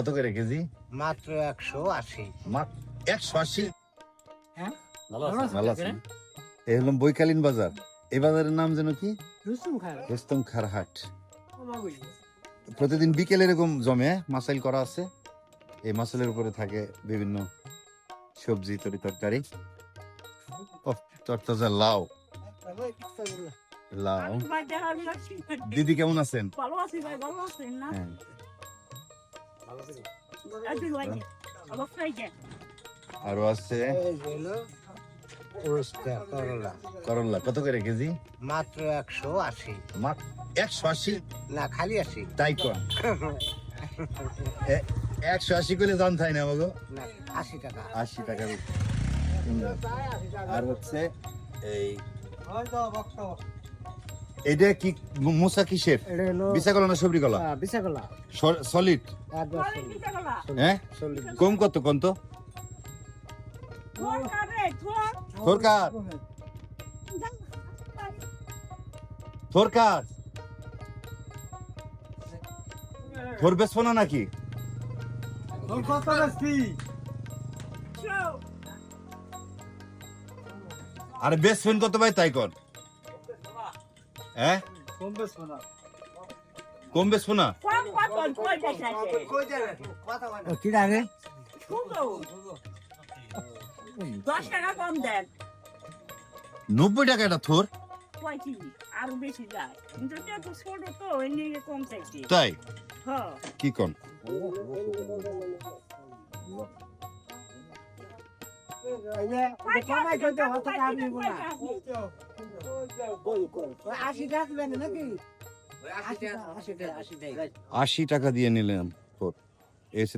কত করে কেজি? মাত্র একশো আশি। মাত্র একশো আশি? হ্যাঁ? ভালো আছেন? এই হলাম বৈকালীন বাজার। এই বাজারের নাম যেন কি? রুস্তুম রুস্তম খারহাট প্রতিদিন বিকেলে এরকম জমে মাসাইল করা আছে। এই মাসাইলের উপরে থাকে বিভিন্ন সবজি তরি তরকারি। তরতাজা লাউ। লাউ। দিদি কেমন আছেন? ভালো আছি ভাই ভালো আছেন না? আরও আছে এই হলো পুরস্কার করলা কত করে কেজি? মাত্র একশো আশি। একশো আশি? না খালি আশি। তাই এ- একশো আশি করে জান থাই না বাবু আশি টাকা। আশি টাকা আর হচ্ছে এই এটা কি মোসা কিসের এটা বিশা কলা না সবরি কলা? বিশাকলা সলিড কি হ্যাঁ? কম কত কম তো? তোর কারে তোর সরকার সরকার তোর বেসবো না নাকি? আরে বেসবেন কত ভাই তাই কর। হ্যাঁ কম বেসবো না কম কত কই দেখাছে কি লাগে দশ টাকা কম দেন নব্বই টাকা এটা থোর আরও বেশি যায় কিন্তু তো ছোট তো কম চাইছি তাই হ্যাঁ কি কন আশি টাকা দিয়ে নিলাম এসে